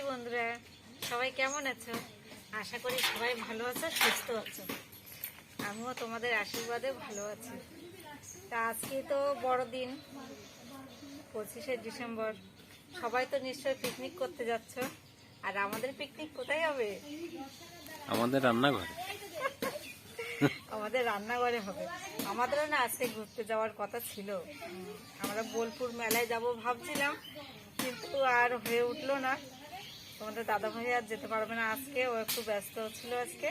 High বন্ধুরা সবাই কেমন আছো? আশা করি সবাই ভালো আছো সুস্থ আছো। আমিও তোমাদের আশীর্বাদে ভালো আছি। তা আজকে তো বড়দিন পঁচিশে ডিসেম্বর। সবাই তো নিশ্চয়ই পিকনিক করতে যাচ্ছ। আর আমাদের পিকনিক কোথায় হবে? আমাদের রান্নাঘরে। আমাদের রান্নাঘরে হবে। আমাদেরও না আজকে ঘুরতে যাওয়ার কথা ছিল। আমরা বোলপুর মেলায় যাব ভাবছিলাম কিন্তু আর হয়ে উঠল না। তোমাদের দাদা ভাই আর যেতে পারবে না আজকে, ও একটু ব্যস্ত ছিল আজকে।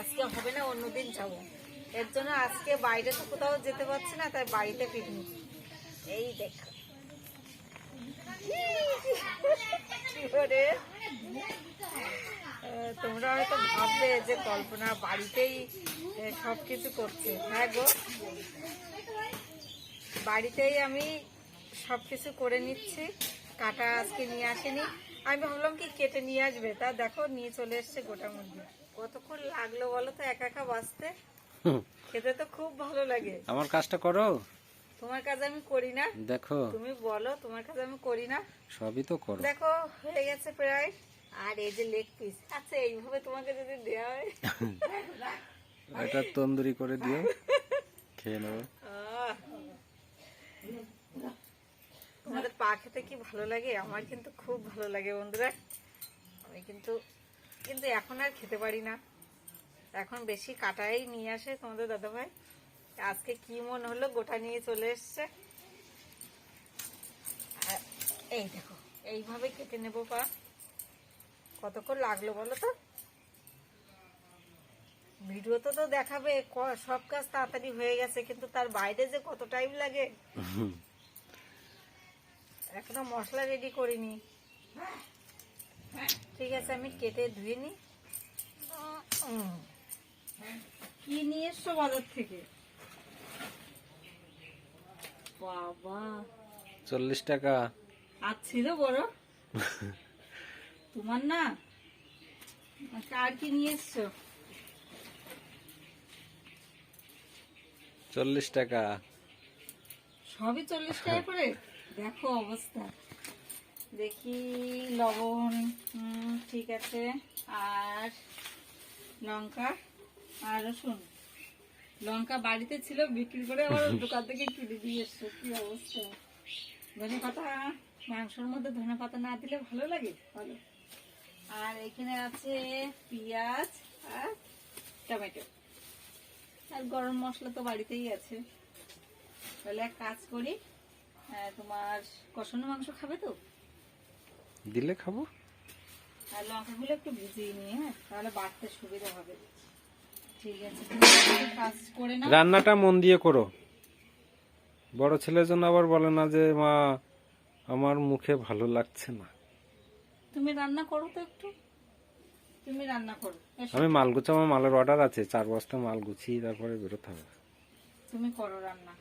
আজকে হবে না, অন্যদিন যাব। এর জন্য আজকে বাইরে তো কোথাও যেতে পারছি না, তাই বাড়িতে পিকনিক এই দেখ। তোমরা হয়তো ভাববে যে কল্পনা বাড়িতেই সব কিছু করছে। হ্যাঁ গো। বাড়িতেই আমি সব কিছু করে নিচ্ছি। কাটা আজকে নিয়ে আসেনি। আমি ভাবলাম কি কেটে নিয়ে আসবে? তা দেখো নিয়ে চলে এসছে গোটা মুরগি কতক্ষণ লাগল বলো তো একা একা বাঁচতে? খেতে তো খুব ভালো লাগে। আমার কাজটা করো। তোমার কাজ আমি করি না। দেখো। তুমি বলো তোমার কাজ আমি করি না। সবই তো করো। দেখো হয়ে গেছে প্রায়। আর এই যে লেগ পিস আচ্ছা এইভাবে তোমাকে যদি দেওয়া হয়। এটা তন্দুরি করে দিও। খেয়ে নেব। তোমাদের পা খেতে কি ভালো লাগে? আমার কিন্তু খুব ভালো লাগে বন্ধুরা। আমি কিন্তু কিন্তু এখন আর খেতে পারি না। এখন বেশি কাটাই নিয়ে আসে তোমাদের দাদাভাই। আজকে কি মন হলো গোটা নিয়ে চলে এসছে। এই দেখো, এইভাবে কেটে নেব পা। কতক্ষণ লাগল বলো তো? ভিডিওতে তো দেখাবে সব কাজ তাড়াতাড়ি হয়ে গেছে, কিন্তু তার বাইরে যে কত টাইম লাগে? এখনও মশলা রেডি করিনি ঠিক আছে আমি কেটে ধুয়ে নি। কি নিয়ে এসছো বাজার থেকে? বাবা। চল্লিশ টাকা। আর ছিল বড়? তোমার না? আচ্ছা, আর কি নিয়ে এসছো? চল্লিশ টাকা। সবই চল্লিশ টাকা করে? দেখো অবস্থা। দেখি লবণ ঠিক আছে। আর লঙ্কা আর রসুন। লঙ্কা বাড়িতে ছিল বিক্রি করে আবার দোকান থেকে কিনে দিয়ে এসছো। কি অবস্থা? ধনে পাতা মাংসের মধ্যে ধনে পাতা না দিলে ভালো লাগে? ভালো আর এখানে আছে পেঁয়াজ আর টমেটো। আর গরম মশলা তো বাড়িতেই আছে। তাহলে এক কাজ করি তোমার কষানো মাংস খাবে তো? দিলে খাব। আর লঙ্কাগুলো একটু ভিজিয়ে নিয়ে হ্যাঁ তাহলে বাড়তে সুবিধা হবে। ঠিক আছে কাজ করে নাও। রান্নাটা মন দিয়ে করো। বড় ছেলের জন্য আবার বলে না যে মা আমার মুখে ভালো লাগছে না। তুমি রান্না করো তো একটু। তুমি রান্না করো। আমি মাল গুছো আমার মালের অর্ডার আছে চার বস্তা মাল গুছিয়ে তারপরে বেরোতে হবে। তুমি করো রান্না।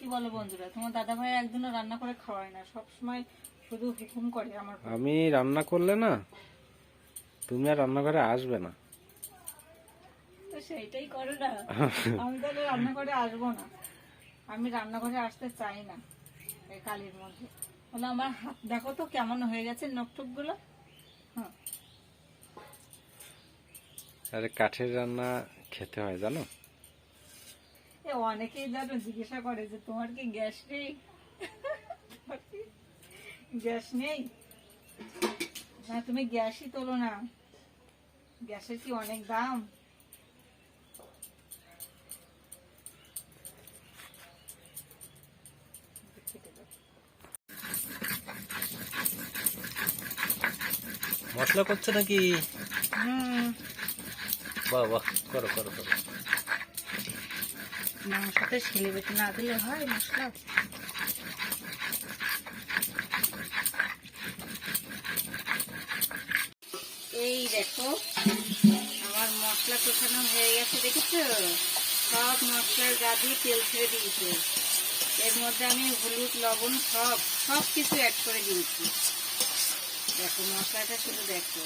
কি বলো বন্ধুরা তোমার দাদা ভাই একদিনও রান্না করে খাওয়ায় না সব সময় শুধু হুকুম করে আমার আমি রান্না করলে না তুমি আর রান্নাঘরে আসবে না। তো সেইটাই করো না। আমি তাহলে রান্নাঘরে আসব না। আমি রান্নাঘরে আসতে চাই না এই কালির মধ্যে। বলে আমার হাত দেখো তো কেমন হয়ে গেছে নকটুকগুলো হ্যাঁ। আরে কাঠের রান্না খেতে হয় জানো? অনেকেই জানো জিজ্ঞাসা করে যে তোমার কি গ্যাস নেই? গ্যাস নেই? না তুমি গ্যাসই তোলো না। গ্যাসের কি অনেক দাম? মশলা করছ নাকি? বাহ বাহ করো করো করো। মাংসতে ছেলে বেটে না দিলে হয়, মশলা। এই দেখো, আমার মশলা কষানো হয়ে গেছে, দেখেছ? সব মশলার গা দিয়ে তেল ছেড়ে দিয়েছে। এর মধ্যে আমি হলুদ, লবণ, সব সব কিছু অ্যাড করে দিয়েছি। দেখো, মশলাটা শুধু দেখো।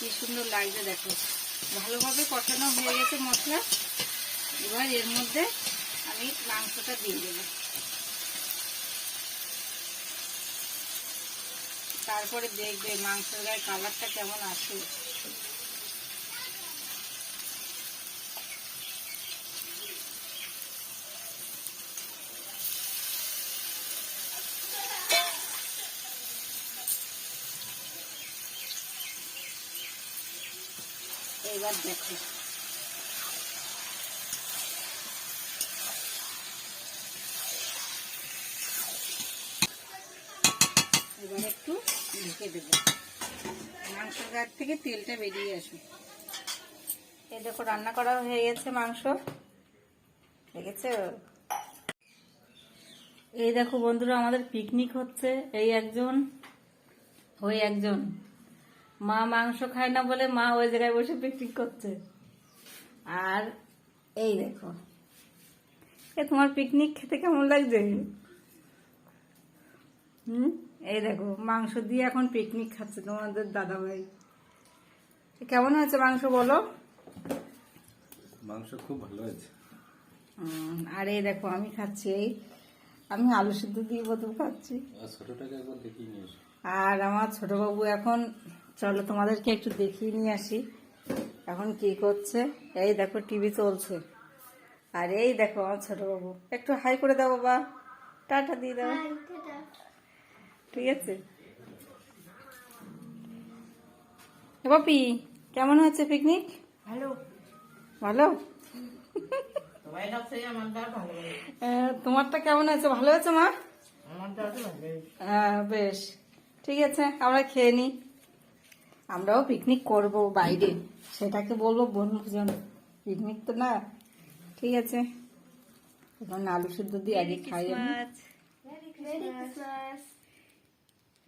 কি সুন্দর লাগছে, দেখো। ভালোভাবে কষানো হয়ে গেছে মশলা। এবার এর মধ্যে আমি মাংসটা দিয়ে দেবো। তারপরে দেখবে মাংসের গায়ে কালারটা কেমন আসে এবার দেখো। এবার একটু ঢেকে দেবো। মাংসের গাছ থেকে তেলটা বেরিয়ে আসবে। এই দেখো, রান্না করা হয়ে গেছে মাংস। দেখেছ এই দেখো বন্ধুরা, আমাদের পিকনিক হচ্ছে। এই একজন, ওই একজন। মা মাংস খায় না বলে মা ওই জায়গায় বসে পিকনিক করছে। আর এই দেখো। এ, তোমার পিকনিক খেতে কেমন লাগছে? হুম? এই দেখো মাংস দিয়ে এখন পিকনিক খাচ্ছে তোমাদের দাদা ভাই কেমন হয়েছে মাংস বলো? মাংস খুব ভালো হয়েছে। আর এই দেখো আমি খাচ্ছি এই আমি আলু সিদ্ধ দিয়ে প্রথম খাচ্ছি। আর আমার ছোট বাবু এখন চলো তোমাদেরকে একটু দেখিয়ে নিয়ে আসি এখন কি করছে। এই দেখো টিভি চলছে। আর এই দেখো আমার ছোট বাবু একটু হাই করে দাও বাবা। টাটা দিয়ে দাও। ঠিক আছে বাপি কেমন হয়েছে পিকনিক ভালো। ভালো? তোমারটা কেমন হয়েছে? ভালো হয়েছে মা? বেশ। ঠিক আছে আমরা খেয়ে নিই আমরাও পিকনিক করব বাইরে। সেটাকে বলব বনভোজন পিকনিক তো না। ঠিক আছে। এখন আলু সিদ্ধ দিয়ে আগে খাই আমি।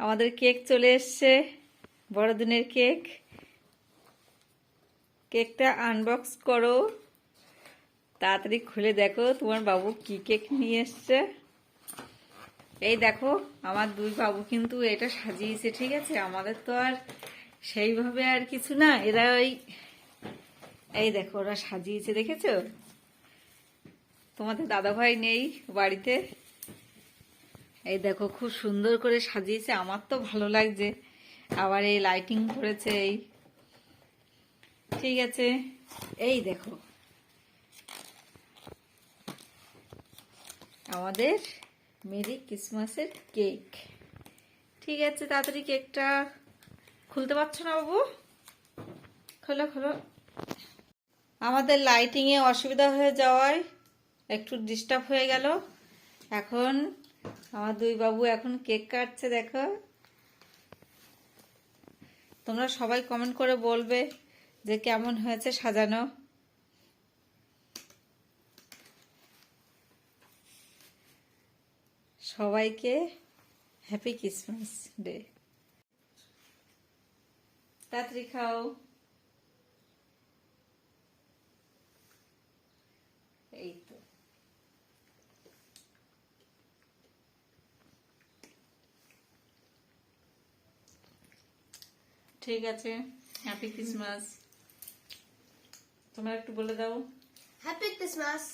আমাদের কেক চলে এসছে, বড়দিনের কেক। কেকটা আনবক্স করো। তাড়াতাড়ি খুলে দেখো, তোমার বাবু কি কেক নিয়ে এসছে। এই দেখো, আমার দুই বাবু কিন্তু এটা সাজিয়েছে, ঠিক আছে? আমাদের তো আর সেইভাবে আর কিছু না, এরা ওই এই দেখো, ওরা সাজিয়েছে, দেখেছ? তোমাদের দাদা ভাই নেই বাড়িতে। এই দেখো, খুব সুন্দর করে সাজিয়েছে। আমার তো ভালো লাগছে। আবার এই লাইটিং করেছে এই। ঠিক আছে। এই দেখো। আমাদের মেরি ক্রিসমাসের কেক। ঠিক আছে, তাড়াতাড়ি কেকটা খুলতে পারছ না বাবু? খোলো খোলো। আমাদের লাইটিংয়ে অসুবিধা হয়ে যাওয়ায় একটু ডিস্টার্ব হয়ে গেল। এখন আমার দুই বাবু, এখন কেক কাটছে, দেখো। তোমরা সবাই কমেন্ট করে বলবে যে কেমন হয়েছে সাজানো। সবাইকে হ্যাপি ক্রিসমাস ডে তাড়াতাড়ি খাও। এই তো। ঠিক আছে। হ্যাপি ক্রিসমাস তোমরা একটু বলে দাও। হ্যাপি ক্রিসমাস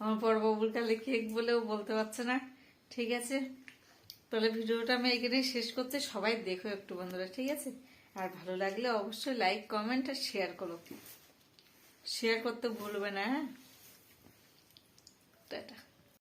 আমার বড় বাবুর কালে কেক বলেও বলতে পারছে না। ঠিক আছে? তাহলে ভিডিওটা আমি এখানেই শেষ করছি সবাই দেখো একটু বন্ধুরা ঠিক আছে? আর ভালো লাগলে অবশ্যই লাইক কমেন্ট আর শেয়ার করো। শেয়ার করতে ভুলবে না হ্যাঁ? টাটা।